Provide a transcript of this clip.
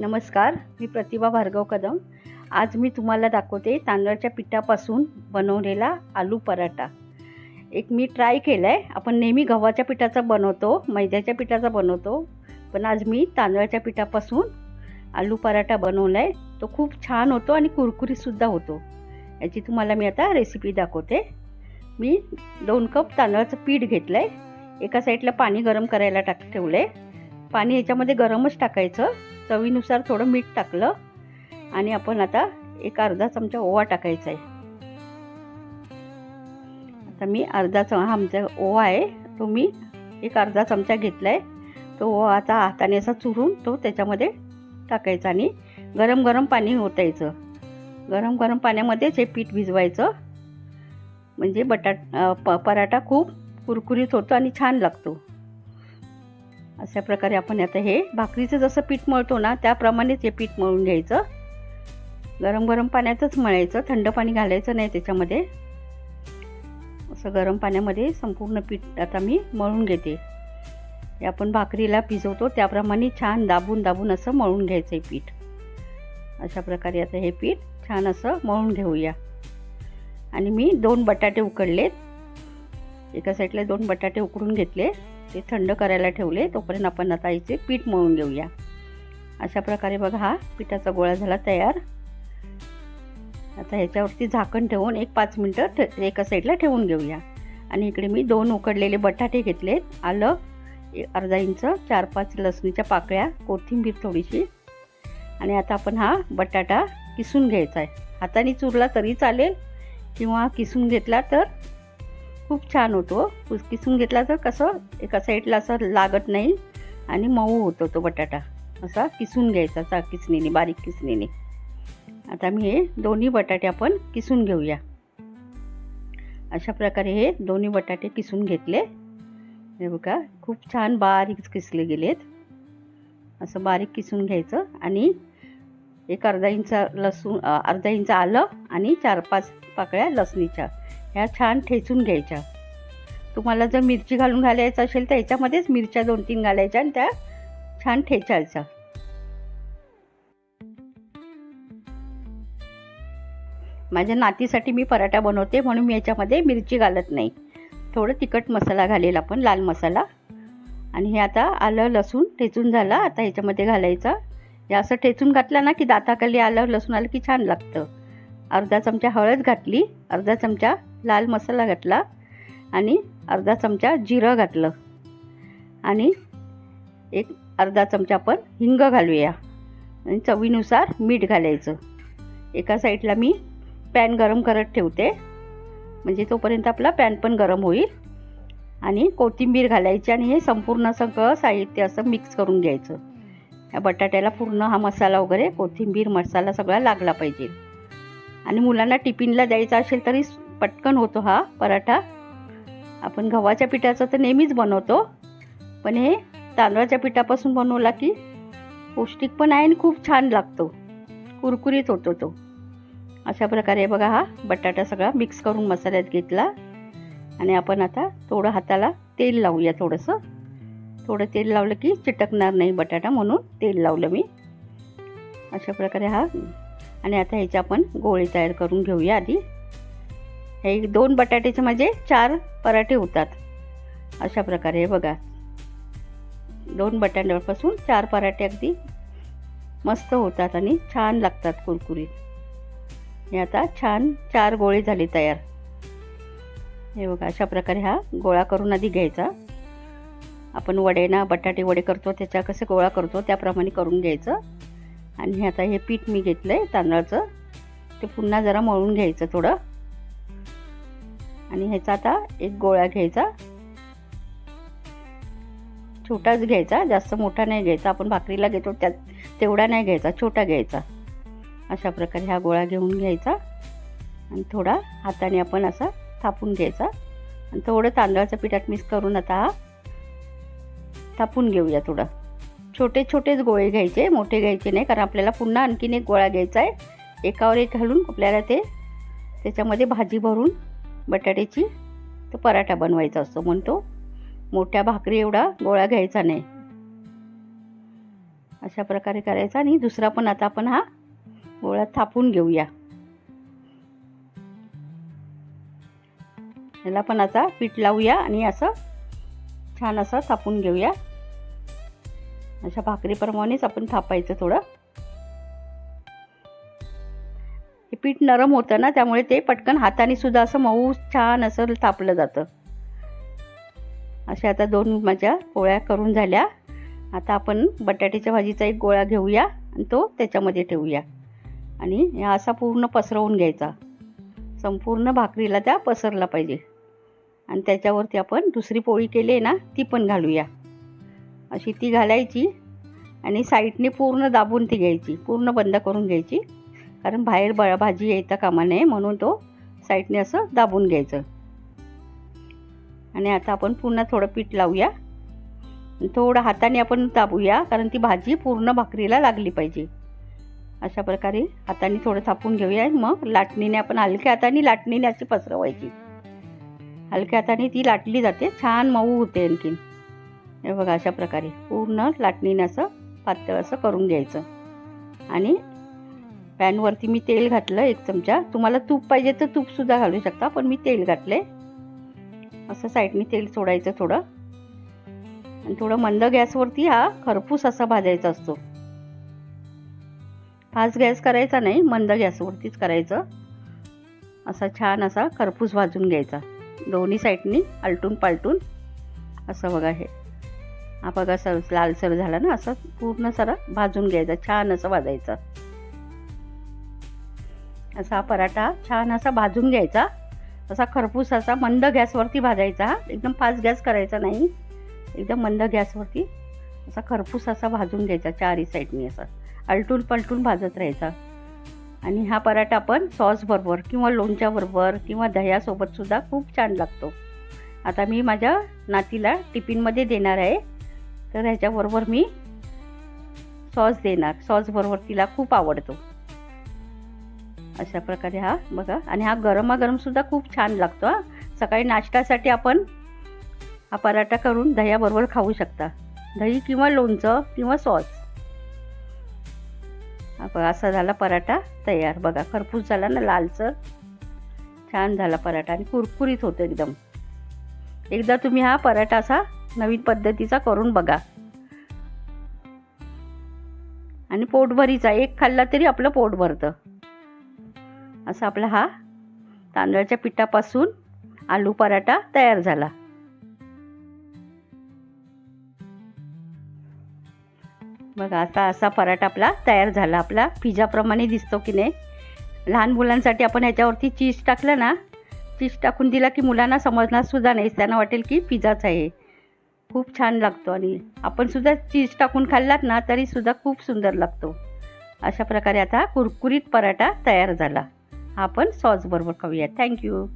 नमस्कार मी प्रतिभा भार्गव कदम. आज मी तुम्हाला दाखवते तांदळाच्या पिठापासून बनवलेला आलू पराठा. एक मी ट्राय केला आहे आपण नेहमी गव्हाच्या पिठाचा बनवतो मैद्याच्या पिठाचा बनवतो पण आज मी तांदळाच्या पिठापासून आलू पराठा बनवला आहे तो खूप छान होतो आणि कुरकुरीतसुद्धा होतो. याची तुम्हाला मी आता रेसिपी दाखवते. मी दोन कप तांदळाचं पीठ घेतलं आहे एका साईडला पाणी गरम करायला टाक ठेवलं आहे पाणी याच्यामध्ये गरमच टाकायचं. चवीनुसार थोडं मीठ टाकलं आणि आपण आता एक अर्धा चमचा ओवा टाकायचा आहे. आता मी अर्धा चम हा आमचा ओवा आहे. तो मी एक अर्धा चमचा घेतला आहे तो ओवा आता हाताने असा चुरून तो त्याच्यामध्ये टाकायचा आणि गरम गरम पाणी ओतायचं गरम गरम पाण्यामध्येच हे पीठ भिजवायचं. म्हणजे बटाट प पराठा खूप कुरकुरीत होतो आणि छान लागतो. अशा प्रकारे आपण आता हे भाकरीचं जसं पीठ मळतो ना त्याप्रमाणेच हे पीठ मळून घ्यायचं. गरम गरम पाण्यातच मळायचं थंड पाणी घालायचं नाही त्याच्यामध्ये. असं गरम पाण्यामध्ये संपूर्ण पीठ आता मी मळून घेते. हे आपण भाकरीला भिजवतो त्याप्रमाणे छान दाबून दाबून असं मळून घ्यायचं आहे पीठ. अशा प्रकारे आता हे पीठ छान असं मळून घेऊया. आणि मी दोन बटाटे उकडलेत. एका साईडला दोन बटाटे उकडून घेतले. ते थंड करायला ठेवले तोपर्यंत आपण आता याचे पीठ मळून घेऊया. अशा प्रकारे बघा हा पिठाचा गोळा झाला तयार. आता ह्याच्यावरती झाकण ठेवून एक पाच मिनटं ठे एका साईडला ठेवून घेऊया. आणि इकडे मी दोन उकडलेले बटाटे घेतलेत आलं अर्धा इंच चार पाच लसणीच्या पाकळ्या कोथिंबीर थोडीशी. आणि आता आपण हा बटाटा किसून घ्यायचा आहे. हाताने चुरला तरी चालेल किंवा किसून घेतला तर खूप छान होतो किसून घेतला तर कसं एका साईडला असं लागत नाही आणि मऊ होतो तो बटाटा. असा किसून घ्यायचा असा किसणीने बारीक किसणीने. आता मी हे दोन्ही बटाटे आपण किसून घेऊया. अशा प्रकारे हे दोन्ही बटाटे किसून घेतले. हे बघा खूप छान बारीक किसले गेलेत. असं बारीक किसून घ्यायचं आणि एक अर्धा इंच लसूण अर्धा इंच आलं आणि चार पाच पाकळ्या लसणीच्या. ह्या छान ठेचून घ्यायच्या. तुम्हाला जर मिरची घालून घालायचं असेल तर याच्यामध्येच मिरच्या दोन तीन घालायच्या आणि त्या छान ठेचायच्या. माझ्या नातीसाठी मी पराठा बनवते म्हणून मी याच्यामध्ये मिरची घालत नाही. थोडं तिखट मसाला घालेल आपण लाल मसाला. आणि हे आता आलं लसूण ठेचून झाला आता ह्याच्यामध्ये घालायचा. हे असं ठेचून घातलं ना की दाताखाली आलं लसूण आलं की छान लागतं. अर्धा चमचा हळद घातली अर्धा चमचा लाल मसाला घातला. आणि अर्धा चमचा जिरं घातलं. आणि एक अर्धा चमचा आपण हिंग घालूया. आणि चवीनुसार मीठ घालायचं. एका साईडला मी पॅन गरम करत ठेवते. म्हणजे तोपर्यंत आपला पॅन पण गरम होईल. आणि कोथिंबीर घालायची आणि हे संपूर्ण सगळं साहित्य असं मिक्स करून घ्यायचं. या बटाट्याला पूर्ण हा मसाला वगैरे कोथिंबीर मसाला सगळा लागला पाहिजे. आणि मुलांना टिफिनला द्यायचा असेल तरी पटकन होतो हा पराठा. आपण गव्हाच्या पिठाचं तर नेहमीच बनवतो. पण हे तांदळाच्या पिठापासून बनवला की पौष्टिक पण आहे आणि खूप छान लागतो. कुरकुरीत होतो तो. अशा प्रकारे बघा हा बटाटा सगळा मिक्स करून मसाल्यात घेतला. आणि आपण आता थोडं हाताला तेल लावूया थोडंसं. थोडं तेल लावलं की चिटकणार नाही बटाटा म्हणून तेल लावलं मी. अशा प्रकारे हा. आणि आता ह्याचे आपण गोळे तयार करून घेऊया आधी. हे दोन बटाट्याचे माझे चार पराठे होतात. अशा प्रकारे हे बघा. दोन बटाट्यापासून चार पराठे अगदी मस्त होतात आणि छान लागतात कुरकुरीत. हे आता छान चार गोळे झाले तयार. हे बघा अशा प्रकारे हा गोळा करून आधी घ्यायचा. आपण वडेना बटाटे वडे करतो त्याच्या कसं गोळा करतो त्याप्रमाणे करून घ्यायचं. आणि हे आता हे पीठ मी घेतलं आहे तांदळाचं. ते पुन्हा जरा मळून घ्यायचं थोडं. आणि ह्याचा आता एक गोळा घ्यायचा. छोटाच घ्यायचा जास्त मोठा नाही घ्यायचा. आपण भाकरीला घेतो त्यात तेवढा नाही घ्यायचा छोटा घ्यायचा. अशा प्रकारे हा गोळा घेऊन घ्यायचा. आणि थोडा हाताने आपण असा थापून घ्यायचा. आणि थोडं तांदळाचं पिठात मिक्स करून आता हा थापून घेऊया थोडं. छोटे छोटेच गोळे घ्यायचे मोठे घ्यायचे नाही कारण आपल्याला पुन्हा आणखीन एक गोळा घ्यायचा आहे. एकावर एक घालून आपल्याला ते त्याच्यामध्ये भाजी भरून बटाट्याची तो पराठा बनवायचा असतो म्हणतो. मोठ्या भाकरी एवढा गोळा घ्यायचा नाही. अशा प्रकारे करायचा आणि दुसरा पण आता आपण हा गोळा थापून घेऊया. याला पण आता पीठ लावूया आणि असं छान असं थापून घेऊया. अशा भाकरीप्रमाणेच आपण थापायचं थोडं. पीठ नरम होतं ना त्यामुळे ते पटकन हाताने सुद्धा असं मऊ छान असं थापलं जातं. अशा आता दोन माझ्या पोळ्या करून झाल्या. आता आपण बटाट्याच्या भाजीचा एक गोळा घेऊया आणि तो त्याच्यामध्ये ठेवूया. आणि हा असा पूर्ण पसरवून घ्यायचा. संपूर्ण भाकरीला त्या पसरला पाहिजे. आणि त्याच्यावरती आपण दुसरी पोळी केली आहे ना ती पण घालूया. अशी ती घालायची आणि साईडने पूर्ण दाबून ती घ्यायची. पूर्ण बंद करून घ्यायची. कारण बाहेर ब भाजी येता कामा नये म्हणून तो साईडने असं दाबून घ्यायचं. आणि आता आपण पुन्हा थोडं पीठ लावूया. थोडं हाताने आपण दाबूया कारण ती भाजी पूर्ण भाकरीला लागली पाहिजे. अशा प्रकारे हाताने थोडं थापून घेऊया. मग लाटणीने आपण हलक्या हाताने लाटणीने अशी पसरवायची. हलक्या हाताने ती लाटली जाते. छान मऊ होते आणखीन. हे बघा अशा प्रकारे पूर्ण लाटणीने असं पातळ असं करून घ्यायचं. आणि पॅनवरती मी तेल घातलं एक चमचा. तुम्हाला तूप पाहिजे तर तूपसुद्धा घालू शकता पण मी तेल घातले असं साईडने तेल सोडायचं थोडं. आणि थोडं मंद गॅसवरती हा खरपूस असा भाजायचा असतो. फास्ट गॅस करायचा नाही मंद गॅसवरतीच करायचं. असा छान असा खरपूस भाजून घ्यायचा. दोन्ही साईडनी आलटून पालटून. असं बघा हे. हा बघा सर लालसर झाला ना असं पूर्ण सारा भाजून घ्यायचा छान असं भाजायचं. असा हा पराठा छान असा भाजून घ्यायचा. असा खरपूस असा मंद गॅसवरती भाजायचा. एकदम फास्ट गॅस करायचा नाही. एकदम मंद गॅसवरती असा खरपूस असा भाजून घ्यायचा चारही साईडनी असा. आलटून पलटून भाजत राहायचा. आणि हा पराठा आपण सॉसबरोबर किंवा लोणच्याबरोबर किंवा दह्यासोबतसुद्धा खूप छान लागतो. आता मी माझ्या नातीला टिफिनमध्ये देणार आहे. तर ह्याच्याबरोबर मी सॉस देणार. सॉसबरोबर तिला खूप आवडतो. अशा प्रकारे हा बघा. आणि हा गरमागरमसुद्धा खूप छान लागतो हा. सकाळी नाश्त्यासाठी आपण हा पराठा करून दह्याबरोबर खाऊ शकता. दही किंवा लोणचं किंवा सॉस. बघा असा झाला पराठा तयार. बघा खरपूस झाला ना लालसर. छान झाला पराठा आणि कुरकुरीत होतो एकदम. एकदा तुम्ही हा पराठा असा नवीन पद्धतीचा करून बघा. आणि पोटभरीचा एक खाल्ला तरी आपलं पोट भरतं. असा आपला हा तांदळाच्या पिठापासून आलू पराठा तयार झाला. बघा आता असा पराठा आपला तयार झाला. आपला पिझ्झाप्रमाणे दिसतो की नाही. लहान मुलांसाठी आपण ह्याच्यावरती चीज टाकलं ना चीज टाकून दिला की मुलांना समजणार सुद्धा नाही. त्यांना वाटेल की पिझ्झाच आहे. खूप छान लागतो आणि आपण सुद्धा चीज टाकून खाल्लात ना तरीसुद्धा खूप सुंदर लागतो. अशा प्रकारे आता कुरकुरीत पराठा तयार झाला. आपण सॉसबरोबर खाऊया. थँक्यू